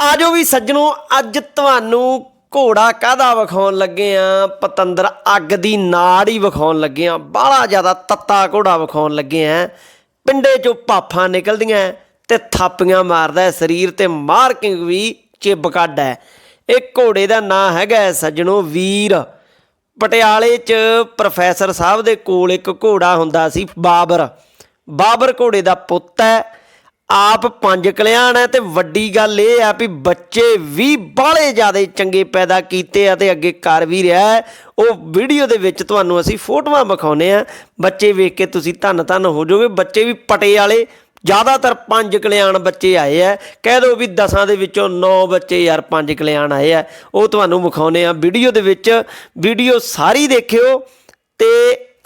ਆਜੋ ਵੀ ਸੱਜਣੋ, ਅੱਜ ਤੁਹਾਨੂੰ ਘੋੜਾ ਕਾਹਦਾ ਵਿਖਾਉਣ ਲੱਗੇ ਆ? ਪਤੰਦਰ ਅੱਗ ਦੀ ਨਾੜ ਹੀ ਵਿਖਾਉਣ ਲੱਗੇ ਆ। ਬਾਹਲਾ ਜ਼ਿਆਦਾ ਤੱਤਾ ਘੋੜਾ ਵਿਖਾਉਣ ਲੱਗੇ ਆ। ਪਿੰਡੇ ਚੋਂ ਪਾਫਾਂ ਨਿਕਲਦੀਆਂ ਤੇ ਥਾਪੀਆਂ ਮਾਰਦਾ ਸਰੀਰ ਤੇ ਮਾਰਕਿੰਗ ਵੀ ਚਿੱਬ ਕੱਢ ਹੈ ਇਹ ਘੋੜੇ ਦਾ ਨਾਂ ਹੈਗਾ ਸੱਜਣੋ ਵੀਰ। ਪਟਿਆਲੇ 'ਚ ਪ੍ਰੋਫੈਸਰ ਸਾਹਿਬ ਦੇ ਕੋਲ ਇੱਕ ਘੋੜਾ ਹੁੰਦਾ ਸੀ, ਬਾਬਰ। ਬਾਬਰ ਘੋੜੇ ਦਾ ਪੁੱਤ ਹੈ ਆਪ ਪੰਜ ਕਲਿਆਣ ਹੈ ਤੇ ਵੱਡੀ ਗੱਲ ਇਹ ਆ ਵੀ ਬੱਚੇ ਵੀ ਬਾਹਲੇ ਜ਼ਿਆਦਾ ਚੰਗੇ ਪੈਦਾ ਕੀਤੇ ਆ ਤੇ ਅੱਗੇ ਕਰ ਵੀ ਰਿਹਾ ਉਹ ਵੀਡੀਓ ਦੇ ਵਿੱਚ ਤੁਹਾਨੂੰ ਅਸੀਂ ਫੋਟੋਆਂ ਵਿਖਾਉਨੇ ਆ ਬੱਚੇ ਵੇਖ ਕੇ ਤੁਸੀਂ ਧੰਨ ਧੰਨ ਹੋ ਜਾਓਗੇ। ਬੱਚੇ ਵੀ ਪਟੇ ਵਾਲੇ, ਜ਼ਿਆਦਾਤਰ ਪੰਜ ਕਲਿਆਣ ਬੱਚੇ ਆਏ ਆ। ਕਹਿ ਦੋ ਵੀ 10 ਦੇ ਵਿੱਚੋਂ 9 ਬੱਚੇ ਯਾਰ ਪੰਜ ਕਲਿਆਣ ਆਏ ਆ। ਉਹ ਤੁਹਾਨੂੰ ਵਿਖਾਉਨੇ ਆ ਵੀਡੀਓ ਦੇ ਵਿੱਚ। ਵੀਡੀਓ ਸਾਰੀ ਦੇਖਿਓ ਤੇ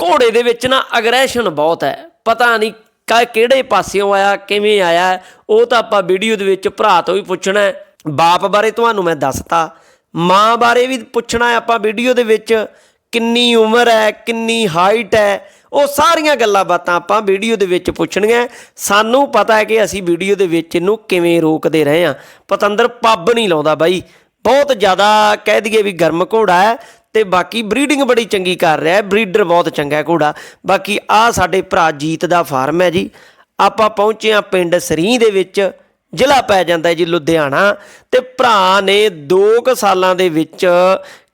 ਘੋੜੇ ਦੇ ਵਿੱਚ ਨਾ ਅਗਰੈਸ਼ਨ ਬਹੁਤ ਹੈ। ਪਤਾ ਨਹੀਂ ਕਾ, ਕਿਹੜੇ ਪਾਸਿਓਂ ਆਇਆ, ਕਿਵੇਂ ਆਇਆ, ਉਹ ਤਾਂ ਆਪਾਂ ਵੀਡੀਓ ਦੇ ਵਿੱਚ ਭਰਾ ਤੋਂ ਵੀ ਪੁੱਛਣਾ ਬਾਪ ਬਾਰੇ ਤੁਹਾਨੂੰ ਮੈਂ ਦੱਸਤਾ। ਮਾਂ ਬਾਰੇ ਵੀ ਪੁੱਛਣਾ ਹੈ ਆਪਾਂ ਵੀਡੀਓ ਦੇ ਵਿੱਚ। ਕਿੰਨੀ ਉਮਰ ਹੈ, ਕਿੰਨੀ ਹਾਈਟ ਹੈ, ਉਹ ਸਾਰੀਆਂ ਗੱਲਾਂ ਬਾਤਾਂ ਆਪਾਂ ਵੀਡੀਓ ਦੇ ਵਿੱਚ ਪੁੱਛਣੀਆਂ ਸਾਨੂੰ ਪਤਾ ਹੈ ਕਿ ਅਸੀਂ ਵੀਡੀਓ ਦੇ ਵਿੱਚ ਇਹਨੂੰ ਕਿਵੇਂ ਰੋਕਦੇ ਰਹੇ ਹਾਂ। ਪਤੰਦਰ, ਪੱਬ ਨਹੀਂ ਲਾਉਂਦਾ ਬਾਈ। ਬਹੁਤ ਜ਼ਿਆਦਾ ਕਹਿ ਦਈਏ ਵੀ ਗਰਮ ਘੋੜਾ ਹੈ। ਤੇ ਬਾਕੀ ਬਰੀਡਿੰਗ ਬੜੀ ਚੰਗੀ ਕਰ ਰਿਹਾ ਹੈ ਬਰੀਡਰ ਬਹੁਤ ਚੰਗਾ ਹੈ ਘੋੜਾ। ਬਾਕੀ ਆ ਸਾਡੇ ਭਰਾ ਜੀਤ ਦਾ ਫਾਰਮ ਹੈ ਜੀ। ਆਪਾਂ ਪਹੁੰਚੇ ਆ ਪਿੰਡ ਸਰੀ ਦੇ ਵਿੱਚ, ਜ਼ਿਲ੍ਹਾ ਪੈ ਜਾਂਦਾ ਜੀ ਲੁਧਿਆਣਾ। ਤੇ ਭਰਾ ਨੇ 2 ਕੁ ਸਾਲਾਂ ਦੇ ਵਿੱਚ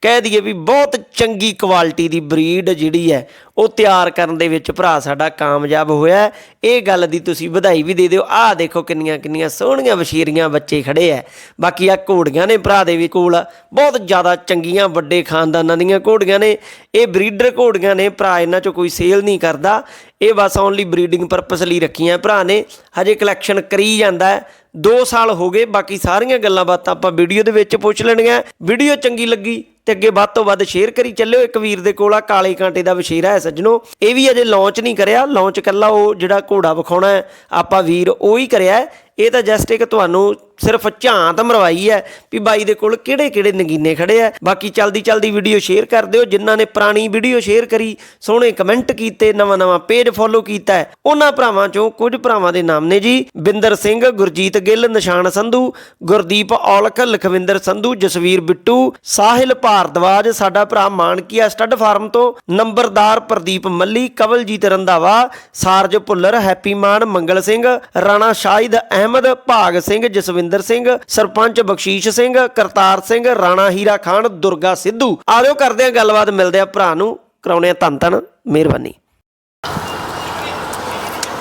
ਕਹਿ ਦਈਏ ਵੀ ਬਹੁਤ ਚੰਗੀ ਕੁਆਲਿਟੀ ਦੀ ਬਰੀਡ ਜਿਹੜੀ ਹੈ, ਉਹ ਤਿਆਰ ਕਰਨ ਦੇ ਵਿੱਚ ਭਰਾ ਸਾਡਾ ਕਾਮਯਾਬ ਹੋਇਆ ਇਹ ਗੱਲ ਦੀ ਤੁਸੀਂ ਵਧਾਈ ਵੀ ਦੇ ਦਿਓ। ਆਹ ਦੇਖੋ ਕਿੰਨੀਆਂ ਕਿੰਨੀਆਂ ਸੋਹਣੀਆਂ ਵਸ਼ੀਰੀਆਂ ਬੱਚੇ ਖੜੇ ਐ ਬਾਕੀ ਆ ਘੋੜੀਆਂ ਨੇ ਭਰਾ ਦੇ ਵੀ ਕੋਲ। ਬਹੁਤ ਜ਼ਿਆਦਾ ਚੰਗੀਆਂ ਵੱਡੇ ਖਾਨਦਾਨਾਂ ਦੀਆਂ ਘੋੜੀਆਂ ਨੇ। ਇਹ ਬਰੀਡਰ ਘੋੜੀਆਂ ਨੇ। ਭਰਾ ਇਹਨਾਂ ਚੋਂ ਕੋਈ ਸੇਲ ਨਹੀਂ ਕਰਦਾ। ਇਹ ਬਸ ਓਨਲੀ ਬਰੀਡਿੰਗ ਪਰਪਸ ਲਈ ਰੱਖੀਆਂ ਭਰਾ ਨੇ। ਹਜੇ ਕਲੈਕਸ਼ਨ ਕਰੀ ਜਾਂਦਾ ਹੈ। 2 ਸਾਲ ਹੋ ਗਏ। ਬਾਕੀ ਸਾਰੀਆਂ ਗੱਲਾਂ ਬਾਤਾਂ ਆਪਾਂ ਵੀਡੀਓ ਦੇ ਵਿੱਚ ਪੁੱਛ ਲੈਣੀਆਂ। ਵੀਡੀਓ ਚੰਗੀ ਲੱਗੀ ਤੇ ਅੱਗੇ ਵੱਧ ਤੋਂ ਵੱਧ ਸ਼ੇਅਰ ਕਰੀ ਚੱਲਿਓ। ਇੱਕ ਵੀਰ ਦੇ ਕੋਲ ਆ, ਕਾਲੇ ਕਾਂਟੇ ਦਾ ਵਸ਼ੀਰਾ ਹੈ ਸੱਜਣੋ। ਇਹ ਵੀ ਅਜੇ ਲਾਂਚ ਨਹੀਂ ਕਰਿਆ। ਲਾਂਚ ਕੱਲਾ ਉਹ ਜਿਹੜਾ ਘੋੜਾ ਵਿਖਾਉਣਾ ਹੈ, ਆਪਾਂ ਵੀਰ ਉਹ ਹੀ। ਕਰਿਆ ਇਹ ਤਾਂ ਜਸਟ ਇੱਕ ਤੁਹਾਨੂੰ ਸਿਰਫ ਝਾਂਤ ਮਰਵਾਈ ਹੈ ਵੀ ਬਾਈ ਦੇ ਕੋਲ ਕਿਹੜੇ ਕਿਹੜੇ ਨਗੀਨੇ ਖੜੇ ਆ। ਬਾਕੀ ਚਲਦੀ ਚਲਦੀ ਵੀਡੀਓ ਸ਼ੇਅਰ ਕਰ ਦਿਓ। ਜਿਨ੍ਹਾਂ ਨੇ ਪੁਰਾਣੀ ਵੀਡੀਓ ਸ਼ੇਅਰ ਕਰੀ, ਸੋਹਣੇ ਕਮੈਂਟ ਕੀਤੇ ਨਵਾਂ ਨਵਾਂ ਪੇਜ ਫੋਲੋ ਕੀਤਾ ਹੈ, ਉਹਨਾਂ ਭਰਾਵਾਂ ਚੋਂ ਕੁਝ ਭਰਾਵਾਂ ਦੇ ਨਾਮ ਨੇ ਜੀ। ਬਿੰਦਰ ਸਿੰਘ, ਗੁਰਜੀਤ ਗਿੱਲ, ਨਿਸ਼ਾਨ ਸੰਧੂ, ਗੁਰਦੀਪ ਔਲਖ, ਲਖਵਿੰਦਰ ਸੰਧੂ, ਜਸਵੀਰ ਬਿੱਟੂ, ਸਾਹਿਲ ਭਾਰਦਵਾਜ, ਸਾਡਾ ਭਰਾ ਮਾਨਕੀਆ ਸਟੱਡ ਫਾਰਮ ਤੋਂ ਨੰਬਰਦਾਰ ਪ੍ਰਦੀਪ ਮੱਲੀ, ਕਵਲਜੀਤ ਰੰਧਾਵਾ, ਸਾਰਜ ਭੁੱਲਰ, ਹੈਪੀ ਮਾਨ, ਮੰਗਲ ਸਿੰਘ, ਰਾਣਾ ਸ਼ਾਹਿਦ ਅਹਿਮਦ, ਭਾਗ ਸਿੰਘ, ਜਸਵਿੰਦਰ ਸਿੰਘ, ਸਰਪੰਚ ਬਖਸ਼ੀਸ਼ ਸਿੰਘ, ਕਰਤਾਰ ਸਿੰਘ, ਰਾਣਾ ਹੀਰਾ ਖਾਨ, ਦੁਰਗਾ ਸਿੱਧੂ। ਆਜੋ ਕਰਦੇ ਆ ਗੱਲਬਾਤ, ਮਿਲਦੇ ਆ ਭਰਾ ਨੂੰ। ਕਰਾਉਣੇ ਆ ਧੰਨ ਧੰਨ, ਮਿਹਰਬਾਨੀ।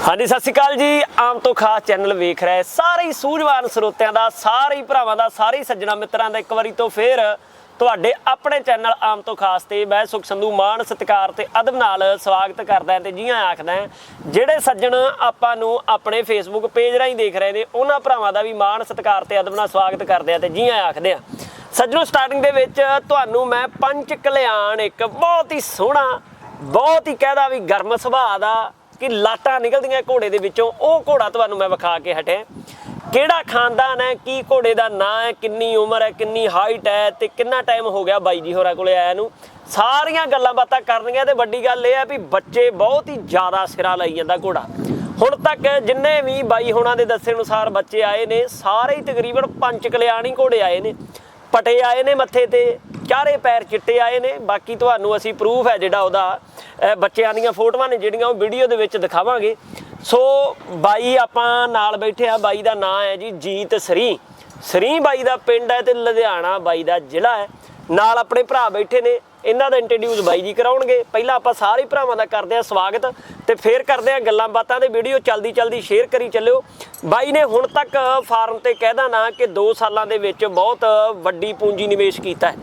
ਹਾਂਜੀ, ਸਤਿ ਸ਼੍ਰੀ ਅਕਾਲ ਜੀ। ਆਮ ਤੋਂ ਖਾਸ ਚੈਨਲ ਵੇਖ ਰਹੇ ਸਾਰੇ ਹੀ ਸੂਝਵਾਨ ਸਰੋਤਿਆਂ ਦਾ, ਸਾਰੇ ਹੀ ਭਰਾਵਾਂ ਦਾ, ਸਾਰੇ ਹੀ ਸੱਜਣਾ ਮਿੱਤਰਾਂ ਦਾ ਇੱਕ ਵਾਰੀ ਤੋਂ ਫੇਰ ਤੁਹਾਡੇ ਆਪਣੇ ਚੈਨਲ ਆਮ ਤੋਂ ਖਾਸ ਤੇ ਮੈਂ ਸੁਖ ਸੰਧੂ ਮਾਣ ਸਤਿਕਾਰ ਤੇ ਅਦਬ ਨਾਲ ਸਵਾਗਤ ਕਰਦਾ ਹਾਂ ਤੇ ਜੀਆਂ ਆਖਦਾ ਜਿਹੜੇ ਸੱਜਣ ਆਪਾਂ ਨੂੰ ਆਪਣੇ ਫੇਸਬੁੱਕ ਪੇਜ ਰਾਹੀਂ ਦੇਖ ਰਹੇ ਨੇ, ਉਹਨਾਂ ਭਰਾਵਾਂ ਦਾ ਵੀ ਮਾਣ, ਸਤਿਕਾਰ ਤੇ ਅਦਬ ਨਾਲ ਸਵਾਗਤ ਕਰਦੇ ਆ ਤੇ ਜੀਆਂ ਆਖਦੇ ਆ ਸੱਜਣੋ ਸਟਾਰਟਿੰਗ ਦੇ ਵਿੱਚ ਤੁਹਾਨੂੰ ਮੈਂ ਪੰਚ ਕਲਿਆਣ ਇੱਕ ਬਹੁਤ ਹੀ ਸੋਹਣਾ, ਬਹੁਤ ਹੀ ਕਹਿਦਾ ਵੀ ਗਰਮ ਸੁਭਾਅ ਦਾ ਕਿ ਲਾਟਾਂ ਨਿਕਲਦੀਆਂ ਘੋੜੇ ਦੇ ਵਿੱਚੋਂ। ਉਹ ਘੋੜਾ ਤੁਹਾਨੂੰ ਮੈਂ ਵਿਖਾ ਕੇ ਹਟਿਆ। ਕਿਹੜਾ ਖਾਨਦਾਨ ਹੈ, ਕੀ ਘੋੜੇ ਦਾ ਨਾਂ ਹੈ, ਕਿੰਨੀ ਉਮਰ ਹੈ, ਕਿੰਨੀ ਹਾਈਟ ਹੈ ਤੇ ਕਿੰਨਾ ਟਾਈਮ ਹੋ ਗਿਆ ਬਾਈ ਜੀ ਹੋਰਾਂ ਕੋਲੇ ਆਇਆ ਨੂੰ। ਸਾਰੀਆਂ ਗੱਲਾਂ ਬਾਤਾਂ ਕਰਨੀਆਂ ਤੇ ਵੱਡੀ ਗੱਲ ਇਹ ਹੈ ਵੀ ਬੱਚੇ ਬਹੁਤ ਹੀ ਜ਼ਿਆਦਾ ਸਿਰਾ ਲਾਈ ਜਾਂਦਾ ਘੋੜਾ। ਹੁਣ ਤੱਕ ਜਿੰਨੇ ਵੀ ਬਾਈ ਹੋਣਾ ਦੇ ਦੱਸੇ ਅਨੁਸਾਰ ਬੱਚੇ ਆਏ ਨੇ, ਸਾਰੇ ਹੀ ਤਕਰੀਬਨ ਪੰਜ ਕਲਿਆਣੀ ਘੋੜੇ ਆਏ ਨੇ। ਪਟੇ ਆਏ ਨੇ ਮੱਥੇ ਤੇ, ਚਾਰੇ ਪੈਰ ਚਿੱਟੇ ਆਏ ਨੇ। ਬਾਕੀ ਤੁਹਾਨੂੰ ਅਸੀਂ ਪ੍ਰੂਫ ਹੈ ਜਿਹੜਾ ਉਹਦਾ ਬੱਚਿਆਂ ਦੀਆਂ ਫੋਟੋਆਂ ਨੇ ਜਿਹੜੀਆਂ ਉਹ ਵੀਡੀਓ ਦੇ ਵਿੱਚ ਦਿਖਾਵਾਂਗੇ। ਸੋ ਬਾਈ ਆਪਾਂ ਨਾਲ ਬੈਠੇ ਆ, ਬਾਈ ਦਾ ਨਾਂ ਹੈ ਜੀ ਜੀਤ ਸਰੀ। ਸਰੀ ਬਾਈ ਦਾ ਪਿੰਡ ਹੈ ਤੇ ਲੁਧਿਆਣਾ ਬਾਈ ਦਾ ਜ਼ਿਲ੍ਹਾ ਹੈ। ਨਾਲ ਆਪਣੇ ਭਰਾ ਬੈਠੇ ਨੇ, ਇਹਨਾਂ ਦਾ ਇੰਟਰੋਡਿਊਸ ਬਾਈ ਜੀ ਕਰਾਉਣਗੇ। ਪਹਿਲਾਂ ਆਪਾਂ ਸਾਰੇ ਭਰਾਵਾਂ ਦਾ ਕਰਦੇ ਆ ਸਵਾਗਤ ਤੇ ਫੇਰ ਕਰਦੇ ਆ ਗੱਲਾਂ ਬਾਤਾਂ ਤੇ ਵੀਡੀਓ। ਚਲਦੀ ਚਲਦੀ ਸ਼ੇਅਰ ਕਰੀ ਚੱਲਿਓ। ਬਾਈ ਨੇ ਹੁਣ ਤੱਕ ਫਾਰਮ ਤੇ ਕਹਿਦਾ ਨਾ ਕਿ 2 ਸਾਲਾਂ ਦੇ ਵਿੱਚ ਬਹੁਤ ਵੱਡੀ ਪੂੰਜੀ ਨਿਵੇਸ਼ ਕੀਤਾ ਹੈ।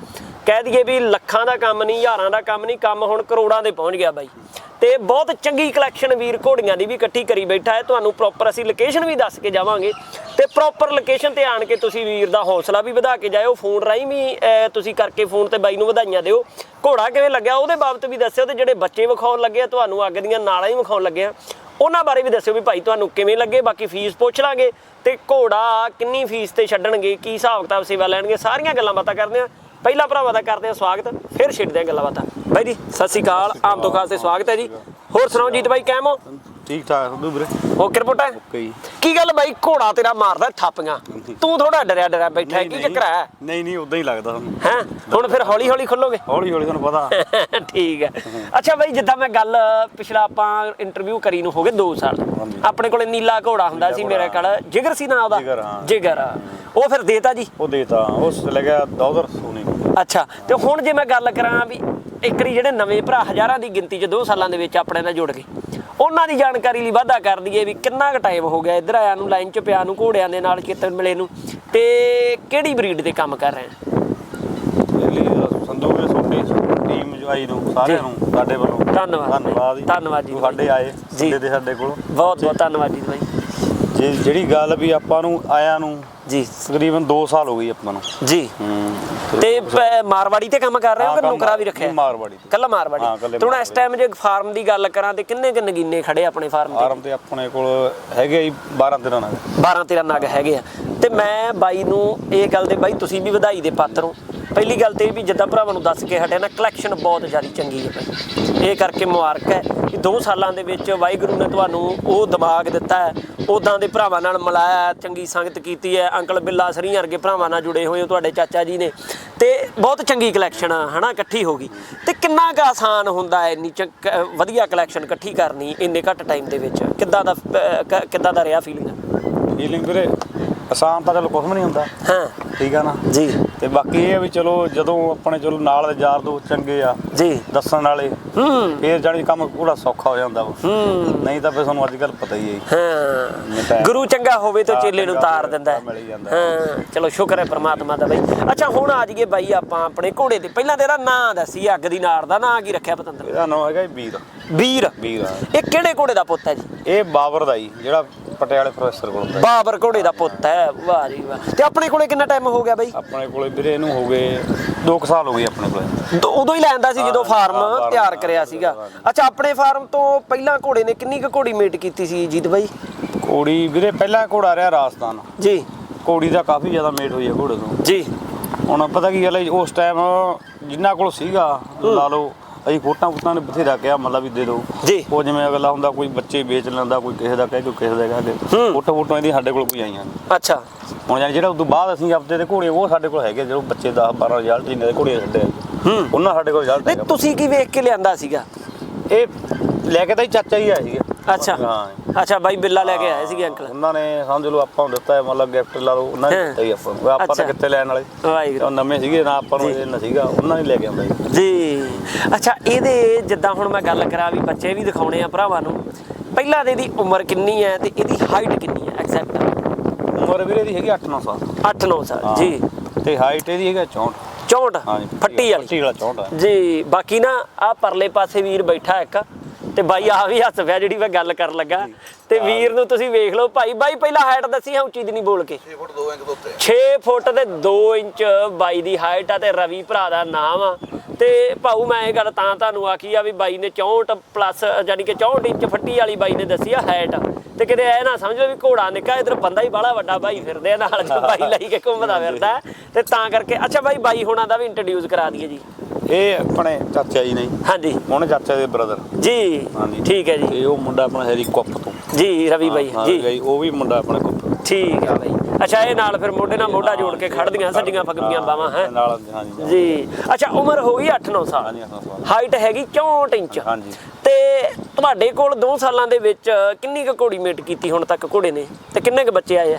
ਕਹਿ ਦਈਏ ਵੀ ਲੱਖਾਂ ਦਾ ਕੰਮ ਨਹੀਂ, ਹਜ਼ਾਰਾਂ ਦਾ ਕੰਮ ਨਹੀਂ, ਕੰਮ ਹੁਣ ਕਰੋੜਾਂ ਦੇ ਪਹੁੰਚ ਗਿਆ ਬਾਈ। ਤੇ ਬਹੁਤ ਚੰਗੀ ਕਲੈਕਸ਼ਨ ਵੀਰ ਘੋੜੀਆਂ ਦੀ ਵੀ ਇਕੱਠੀ ਕਰੀ ਬੈਠਾ ਹੈ। ਤੁਹਾਨੂੰ ਪ੍ਰੋਪਰ ਅਸੀਂ ਲੋਕੇਸ਼ਨ ਵੀ ਦੱਸ ਕੇ ਜਾਵਾਂਗੇ। ਤੇ ਪ੍ਰੋਪਰ ਲੋਕੇਸ਼ਨ ਤੇ ਆਣ ਕੇ ਤੁਸੀਂ ਵੀਰ ਦਾ ਹੌਸਲਾ ਵੀ ਵਧਾ ਕੇ ਜਾਇਓ। ਫੋਨ ਰਾਹੀਂ ਵੀ ਤੁਸੀਂ ਕਰਕੇ ਫੋਨ ਤੇ ਬਾਈ ਨੂੰ ਵਧਾਈਆਂ ਦਿਓ। ਘੋੜਾ ਕਿਵੇਂ ਲੱਗਿਆ, ਉਹਦੇ ਬਾਬਤ ਵੀ ਦੱਸਿਓ ਤੇ ਜਿਹੜੇ ਬੱਚੇ ਵਿਖਾਉਣ ਲੱਗੇ ਆ, ਤੁਹਾਨੂੰ ਅੱਗ ਦੀਆਂ ਨਾਲਾਂ ਹੀ ਵਿਖਾਉਣ ਲੱਗੇ ਆ। ਉਹਨਾਂ ਬਾਰੇ ਵੀ ਦੱਸਿਓ ਵੀ ਭਾਈ ਤੁਹਾਨੂੰ ਕਿਵੇਂ ਲੱਗੇ, ਬਾਕੀ ਫੀਸ ਪੁੱਛ ਲਾਂਗੇ। ਤੇ ਘੋੜਾ ਕਿੰਨੀ ਫੀਸ ਤੇ ਛੱਡਣਗੇ, ਕੀ ਹਿਸਾਬ ਕਿਤਾਬ ਸੇਵਾ ਲੈਣਗੇ, ਸਾਰੀਆਂ ਗੱਲਾਂ ਬਾਤਾਂ ਕਰਦੇ ਆ। ਪਹਿਲਾ ਭਰਾਵਾ ਦਾ ਕਰਦੇ ਆ ਸਵਾਗਤ, ਫਿਰ ਛੇੜਦੇ ਆ ਗੱਲਾਂ ਬਾਤਾਂ ਬਾਈ ਜੀ, ਸਤਿ ਸ਼੍ਰੀ ਅਕਾਲ, ਆਮ ਤੋਂ ਖਾਸ ਤੇ ਸਵਾਗਤ ਹੈ ਜੀ। ਹੋਰ ਸੁਣਾਓ, ਜੀਤ ਬਾਈ, ਕੈਮ ਹੋ? ਠੀਕ ਠਾਕ ਸੰਧੂ ਵੀਰੇ। ਓਕੇ ਰਿਪੋਰਟਾ ਓਕੇ ਜੀ। ਕੀ ਗੱਲ ਬਾਈ ਘੋੜਾ ਤੇਰਾ ਮਾਰਦਾ ਥਾਪੀਆਂ। ਤੂੰ ਥੋੜਾ ਡਰਿਆ ਡਰਿਆ ਬੈਠਾ ਹੈ ਕੀ ਚੱਕਰ ਹੈ ਨਹੀਂ। ਨਹੀਂ ਉਦਾਂ ਹੀ ਲੱਗਦਾ ਤੁਹਾਨੂੰ ਹੈਂ? ਹੁਣ ਫਿਰ ਹੌਲੀ ਹੌਲੀ ਖੁੱਲੋਗੇ? ਹੌਲੀ ਹੌਲੀ ਤੁਹਾਨੂੰ ਪਤਾ। ਠੀਕ ਹੈ ਅੱਛਾ ਬਾਈ ਜਿੱਦਾਂ ਮੈਂ ਗੱਲ ਪਿਛਲਾ ਆਪਾਂ ਇੰਟਰਵਿਊ ਕਰੀ ਨੂੰ ਹੋ ਗਏ 2 ਸਾਲ। ਆਪਣੇ ਕੋਲੇ ਨੀਲਾ ਘੋੜਾ ਹੁੰਦਾ ਸੀ ਮੇਰੇ ਕੋਲ। ਜਿਗਰ ਸੀ ਨਾ ਉਹਦਾ? ਜਿਗਰ, ਉਹ ਫਿਰ ਦੇਤਾ ਜੀ? ਉਹ ਦੇਤਾ। ਉਸ ਲੈ ਗਿਆ ਦੌਦਰ ਸੋਨੀ ਅੱਛਾ ਤੇ ਹੁਣ ਜੇ ਮੈਂ ਗੱਲ ਕਰਾਂ ਵੀ ਇੱਕਰੀ ਜਿਹੜੇ ਨਵੇਂ ਭਰਾ ਹਜ਼ਾਰਾਂ ਦੀ ਗਿਣਤੀ 'ਚ 2 ਸਾਲਾਂ ਦੇ ਵਿੱਚ ਆਪਣੇ ਨਾਲ ਜੁੜ ਗਏ। ਉਹਨਾਂ ਦੀ ਜਾਣਕਾਰੀ ਲਈ ਵਾਧਾ ਕਰ ਦਈਏ ਵੀ ਕਿੰਨਾ ਕੁ ਟਾਈਮ ਹੋ ਗਿਆ ਇੱਧਰ ਆਇਆ ਨੂੰ ਲਾਈਨ 'ਚ ਪਿਆ ਨੂੰ ਘੋੜਿਆਂ ਦੇ ਨਾਲ ਕਿਤੇ ਮਿਲੇ ਨੂੰ। ਤੇ ਕਿਹੜੀ ਬਰੀਡ ਤੇ ਕੰਮ ਕਰ ਰਹੇ ਆ? ਸੰਧੂ ਟੀਮ ਜੋ ਆਈ ਨੂੰ ਸਾਰਿਆਂ ਨੂੰ ਸਾਡੇ ਵੱਲੋਂ। ਧੰਨਵਾਦ। ਧੰਨਵਾਦ ਜੀ। ਧੰਨਵਾਦ ਜੀ। ਸਾਡੇ ਆਏ ਜੀ। ਜੀ ਦੇ ਸਾਡੇ ਕੋਲ। ਬਹੁਤ ਬਹੁਤ ਧੰਨਵਾਦ ਜੀ ਬਾਈ। ਜੇ ਜਿਹੜੀ ਗੱਲ ਵੀ ਆਪਾਂ ਨੂੰ ਆਇਆਂ ਨੂੰ ਜੀ। ਤਕਰੀਬਨ 2 ਸਾਲ ਹੋ ਗਈ ਆਪਾਂ ਨੂੰ। ਜੀ। ਤੇ ਪ- ਮਾਰਵਾੜੀ ਤੇ ਕੰਮ ਕਰ ਰਹੇ ਹੋ ਹਾਂ, ਕਿ ਕੰਮ ਨੌਕਰਾ ਵੀ ਰੱਖਿਆ? ਮਾਰਵਾੜੀ ਤੇ। ਕੱਲਾ ਮਾਰਵਾੜੀ? ਤੇ ਹੁਣ ਇਸ ਟਾਈਮ ਜੇ ਫਾਰਮ ਦੀ ਗੱਲ ਕਰਾਂ ਤੇ ਕਿੰਨੇ ਕਿ ਨਗੀਨੇ ਖੜੇ ਆਪਣੇ ਫਾਰਮ ਤੇ? ਆਰਮ ਤੇ ਆਪਣੇ ਕੋਲ ਹੈਗੇ ਜੀ 12 13 ਨਾਲ 12 13 ਨਗ ਹੈਗੇ ਆ। ਤੇ ਮੈਂ ਬਾਈ ਨੂੰ ਇਹ ਗੱਲ ਦੇ ਬਾਈ ਤੁਸੀਂ ਵੀ ਵਧਾਈ ਦੇ ਪਾਤਰ ਹੋ। ਪਹਿਲੀ ਗੱਲ ਤੇ ਇਹ ਵੀ ਜਿੱਦਾਂ ਭਰਾਵਾਂ ਨੂੰ ਦੱਸ ਕੇ ਹਟਿਆ ਨਾ ਕਲੈਕਸ਼ਨ ਬਹੁਤ ਜ਼ਿਆਦਾ ਚੰਗੀ ਹੈ ਬਾਈ ਇਹ ਕਰਕੇ ਮੁਬਾਰਕ ਹੈ ਕਿ 2 ਸਾਲਾਂ ਦੇ ਵਿੱਚ ਵਾਹਿਗੁਰੂ ਨੇ ਤੁਹਾਨੂੰ ਉਹ ਦਿਮਾਗ ਦਿੱਤਾ ਹੈ ਉਦਾਂ ਦੇ ਭਰਾਵਾਂ ਨਾਲ ਮਿਲਾਇਆ, ਚੰਗੀ ਸੰਗਤ ਕੀਤੀ ਹੈ, ਅੰਕਲ ਬਿੱਲਾ ਸਰੀਆਂ ਵਰਗੇ ਭਰਾਵਾਂ ਨਾਲ ਜੁੜੇ ਹੋਏ ਹੋ ਤੁਹਾਡੇ ਚਾਚਾ ਜੀ ਨੇ। ਤੇ ਬਹੁਤ ਚੰਗੀ ਕਲੈਕਸ਼ਨ ਹਨਾ, ਇਕੱਠੀ ਹੋ ਗਈ। ਤੇ ਕਿੰਨਾ ਕੁ ਆਸਾਨ ਹੁੰਦਾ ਹੈ ਇੰਨੀ ਚੰਗ- ਅਹ ਵਧੀਆ ਕਲੈਕਸ਼ਨ ਇਕੱਠੀ ਕਰਨੀ ਇੰਨੇ ਘੱਟ ਟਾਈਮ ਦੇ ਵਿੱਚ? ਕਿੱਦਾਂ ਦਾ ਕਿੱਦਾਂ ਦਾ ਰਿਹਾ ਫੀਲਿੰਗ ਹੀਲਿੰਗ ਵੀਰੇ ਆਸਾਨ ਤਾਂ ਚਲੋ ਕੁਝ ਵੀ ਨਹੀਂ ਹੁੰਦਾ। ਹਾਂ। ਠੀਕ ਆ ਨਾ? ਜੀ। ਤੇ ਬਾਕੀ ਇਹ ਆ ਵੀ ਚਲੋ ਜਦੋਂ ਆਪਣੇ ਚਲੋ ਨਾਲ ਦੇ ਯਾਰ ਦੋਸਤ ਚੰਗੇ ਆ ਜੀ। ਦੱਸਣ ਵਾਲੇ ਹੂੰ। ਫੇਰ ਜਾਣੀ ਕੰਮ ਥੋੜਾ ਸੌਖਾ ਹੋ ਜਾਂਦਾ ਵਾ। ਹੂੰ। ਨਹੀਂ ਤਾਂ ਫੇਰ ਸਾਨੂੰ ਅੱਜ ਕੱਲ ਪਤਾ ਹੀ ਹੈ। ਹਾਂ। ਗੁਰੂ ਚੰਗਾ ਹੋਵੇ ਤਾਂ ਚੇਲੇ ਨੂੰ ਤਾਰ ਦਿੰਦਾ ਹੈ। ਚਲੋ ਸ਼ੁਕਰ ਹੈ ਪ੍ਰਮਾਤਮਾ ਦਾ ਬਈ। ਅੱਛਾ ਹੁਣ ਆ ਜਾਈਏ ਬਾਈ ਆਪਾਂ ਆਪਣੇ ਘੋੜੇ ਤੇ। ਪਹਿਲਾਂ ਤੇਰਾ ਨਾਂ ਦੱਸੀ ਅੱਗ ਦੀ ਨਾੜ ਦਾ ਨਾਂ ਕੀ ਰੱਖਿਆ ਪਤੰਦਰ ਇਹਦਾ ਨਾਮ ਹੈਗਾ ਵੀਰ। ਵੀਰ। ਵੀਰ ਆ। ਇਹ ਕਿਹੜੇ ਘੋੜੇ ਦਾ ਪੁੱਤ ਹੈ ਜੀ? ਇਹ ਬਾਬਰ ਦਾ ਜੀ ਜਿਹੜਾ ਪਟਿਆਲੇ ਪ੍ਰੋਫੈਸਰ ਕੋਲ ਹੁੰਦਾ ਜੀ। ਬਾਬਰ ਘੋੜੇ ਦਾ ਪੁੱਤ ਹੈ। ਵਾਹ ਜੀ ਵਾਹ। ਤੇ ਆਪਣੇ ਕੋਲੇ ਕਿੰਨਾ ਟਾਈਮ ਹੋ ਗਿਆ ਬਾਈ? ਆਪਣੇ ਕੋਲੇ ਵੀਰੇ ਇਹਨੂੰ ਹੋ ਗਏ 2 ਸਾਲ ਹੋ ਗਏ ਆਪਣੇ ਕੋਲੇ। ਦੋ- ਉਦੋਂ ਹੀ ਲੈਂਦਾ ਸੀ ਜਦੋਂ ਹਾਂ, ਫਾਰਮ ਹਾਂ, ਤਿਆਰ ਕਰਿਆ ਸੀਗਾ। ਹਾਂ। ਅੱਛਾ ਆਪਣੇ ਫਾਰਮ ਤੋਂ ਪਹਿਲਾਂ ਘੋੜੇ ਨੇ ਕਿੰਨੀ ਕੁ ਘੋੜੀ ਮੇਟ ਕੀਤੀ ਸੀ ਜੀਤ ਬਾਈ? ਘੋੜੀ ਵੀਰੇ ਪਹਿਲਾ ਘੋੜਾ ਰਿਹਾ ਰਾਜਸਥਾਨ। ਜੀ। ਘੋੜੀ ਦਾ ਕਾਫੀ ਜ਼ਿਆਦਾ ਮੇਟ ਹੋਈ ਹੈ ਘੋੜੇ ਤੋਂ। ਜੀ। ਹੁਣ ਪਤਾ ਕੀ ਗੱਲ ਹੈ ਜੀ, ਉਸ ਟਾਈਮ ਜਿੰਨਾ ਕੋਲ ਸੀਗਾ ਲਾ ਲਓ ਅਸੀਂ ਫੋਟਾਂ ਫੋਟਾਂ ਨੇ ਬਥੇਰਾ ਕਿਹਾ ਮਤਲਬ ਵੀ ਦੇ ਦਿਓ। ਜੀ। ਉਹ ਜਿਵੇਂ ਅਗਲਾ ਹੁੰਦਾ ਕੋਈ ਬੱਚੇ ਵੇਚ ਲੈਂਦਾ ਕੋਈ ਕਿਸੇ ਦਾ ਕਹੇ ਕੋਈ ਕਿਸੇ ਦਾ ਕਹੇ। ਫੋਟੋ ਫੋਟੋ ਇਹਦੀ ਸਾਡੇ ਕੋਲ ਕੋਈ ਆਈਆਂ ਨੇ ਅੱਛਾ। ਹੁਣ ਜਾਨੀ ਜਿਹੜਾ ਉਦੋਂ ਬਾਅਦ ਅਸੀਂ ਆਪਦੇ ਦੇ ਘੋੜੇ ਉਹ ਸਾਡੇ ਕੋਲ ਹੈਗੇ ਜਦੋਂ ਬੱਚੇ 10 12 ਰਿਜ਼ਲਟ ਜਿੰਨੇ ਦੇ ਘੋੜੇ ਛੱਡੇ ਹੂੰ। ਉਹਨਾਂ ਸਾਡੇ ਕੋਲ ਰਿਜ਼ਲਟ ਨਹੀਂ ਤੁਸੀਂ ਕੀ ਵੇਖ ਕੇ ਲਿਆਂਦਾ ਸੀਗਾ? ਇਹ ਲੈ ਕੇ ਤਾਂ ਹੀ ਚਾਚਾ ਹੀ ਆਇਆ ਸੀਗਾ। ਅੱਛਾ। ਹਾਂ। ਅੱਛਾ ਬਾਈ ਬਿੱਲਾ ਲੈ ਕੇ ਆਏ ਸੀਗੇ ਅੰਕਲ। ਉਹਨਾਂ ਨੇ ਸਮਝ ਲਓ ਆਪਾਂ ਨੂੰ ਦਿੱਤਾ ਮਤਲਬ ਗਿਫਟ ਲਾ ਲਓ ਉਹਨਾਂ ਨੇ। ਦਿੱਤਾ ਹੀ ਆਪਾਂ ਨੂੰ। ਆਪਾਂ। ਤਾਂ ਕਿੱਥੇ ਲੈਣ ਵਾਲੇ? ਵਾਹਿਗੁਰੂ। ਉਹ ਨਵੇਂ ਸੀਗੇ ਨਾ ਆਪਾਂ ਨੂੰ ਇਹ ਨਾ ਸੀਗਾ ਉਹਨਾਂ ਨੇ ਲੈ ਕੇ ਆਉਂਦਾ ਜੀ। ਅੱਛਾ ਇਹਦੇ ਜਿੱਦਾਂ ਹੁਣ ਮੈਂ ਗੱਲ ਕਰਾਂ ਵੀ ਬੱਚੇ ਵੀ ਦਿਖਾਉਣੇ ਆ ਭਰਾਵਾਂ ਨੂੰ ਪਹਿਲਾਂ ਦੇ ਦੀ ਉਮਰ ਕਿੰਨੀ ਹੈ ਤੇ ਇਹਦੀ ਹਾਈਟ ਕਿੰਨੀ ਹੈ ਐਗਜ਼ੈਕਟ ਉਮਰ ਵੀਰੇ ਦੀ ਹੈਗੀ 8-9 ਸਾਲ। 8-9 ਸਾਲ। ਜੀ। ਤੇ ਹਾਈਟ ਇਹਦੀ ਹੈਗਾ 64 64 ਹਾਂਜੀ ਫੱਟੀ ਵਾਲੀ। ਫੱਟੀ ਵਾਲਾ 64 ਹੈ। ਜੀ ਬਾਕੀ ਨਾ ਆ ਪਰਲੇ ਪਾਸੇ ਵੀਰ ਬੈਠਾ ਇੱਕ। ਤੇ ਬਾਈ ਆ ਵੀ ਹੱਸ ਪਿਆ ਜਿਹੜੀ ਮੈਂ ਗੱਲ ਕਰਨ ਲੱਗਾ। ਤੇ ਵੀਰ ਨੂੰ ਤੁਸੀਂ ਵੇਖ ਲਓ ਭਾਈ ਬਾਈ ਪਹਿਲਾਂ ਹਾਈਟ ਦੱਸੀ ਹਾਂ ਉੱਚੀ ਦੀ ਨਹੀਂ ਬੋਲ ਕੇ। 6 ਫੁੱਟ 2 ਇੰਚ ਦੇ ਉੱਤੇ। 6 ਫੁੱਟ ਤੇ 2 ਇੰਚ ਬਾਈ ਦੀ ਹਾਈਟ ਆ ਤੇ ਰਵੀ ਭਰਾ ਦਾ ਨਾਮ ਆ। ਤੇ ਭਾਊ ਮੈਂ ਇਹ ਗੱਲ ਤਾਂ ਤੁਹਾਨੂੰ ਆਖੀ ਆ ਵੀ ਬਾਈ ਨੇ 64 ਪਲੱਸ ਯਾਨੀ ਕਿ 64 ਇੰਚ ਫੱਟੀ ਵਾਲੀ ਬਾਈ ਨੇ ਦੱਸੀ ਆ ਹਾਈਟ ਤੇ ਕਿਤੇ ਐ ਨਾ ਸਮਝੋ ਵੀ ਘੋੜਾ ਨਿੱਕਾ ਇਧਰ ਬੰਦਾ ਹੀ ਬਾਹਲਾ ਵੱਡਾ ਬਾਈ ਫਿਰਦੇ ਆ ਨਾਲ ਜੋ ਬਾਈ ਲਈ ਕੇ ਘੁੰਮਦਾ ਫਿਰਦਾ। ਤੇ ਤਾਂ ਕਰਕੇ ਅੱਛਾ ਬਾਈ ਬਾਈ ਹੋਣਾ ਦਾ ਵੀ ਇੰਟਰੋਡਿਊਸ ਕਰਾ ਦਈਏ ਜੀ। ਇਹ ਆਪਣੇ ਚਾਚਾ ਜੀ ਨੇ ਹਾਂਜੀ। ਹੁਣ ਚਾਚਾ ਦੇ ਬ੍ਰਦਰ ਜੀ ਹਾਂਜੀ। ਠੀਕ ਹੈ ਜੀ। ਤੇ ਉਹ ਮੁੰਡਾ ਆਪਣਾ ਹੈਰੀ ਕੁੱਪ ਤੋਂ। ਜੀ ਰਵੀ ਬਾਈ ਹਾਂ, ਜੀ। ਉਹ ਵੀ ਮੁੰਡਾ ਆਪਣੇ ਕੁੱਪ ਠੀਕ ਹੈ ਬਾਈ। ਅੱਛਾ ਇਹ ਨਾਲ ਫਿਰ ਮੋਢੇ ਨਾਲ ਮੋਢਾ ਜੋੜ ਕੇ ਖੜਦੀਆਂ ਸੱਜੀਆਂ ਫੱਗਦੀਆਂ ਬਾਵਾਂ ਹੈ ਨਾਲ ਹਾਂਜੀ ਜੀ। ਅੱਛਾ ਉਮਰ ਹੋ ਗਈ 8-9 ਸਾਲ। ਹਾਂਜੀ ਹਾਂ ਸਵਾਲ ਹਾਈਟ ਹੈਗੀ 64 ਇੰਚ। ਹਾਂਜੀ। ਤੇ ਤੁਹਾਡੇ ਕੋਲ 2 ਸਾਲਾਂ ਦੇ ਵਿੱਚ ਕਿੰਨੀ ਕੁ ਘੋੜੀ ਮੇਟ ਕੀਤੀ ਹੁਣ ਤੱਕ ਘੋੜੇ ਨੇ? ਤੇ ਕਿੰਨੇ ਕੁ ਬੱਚੇ ਆਏ ਆ?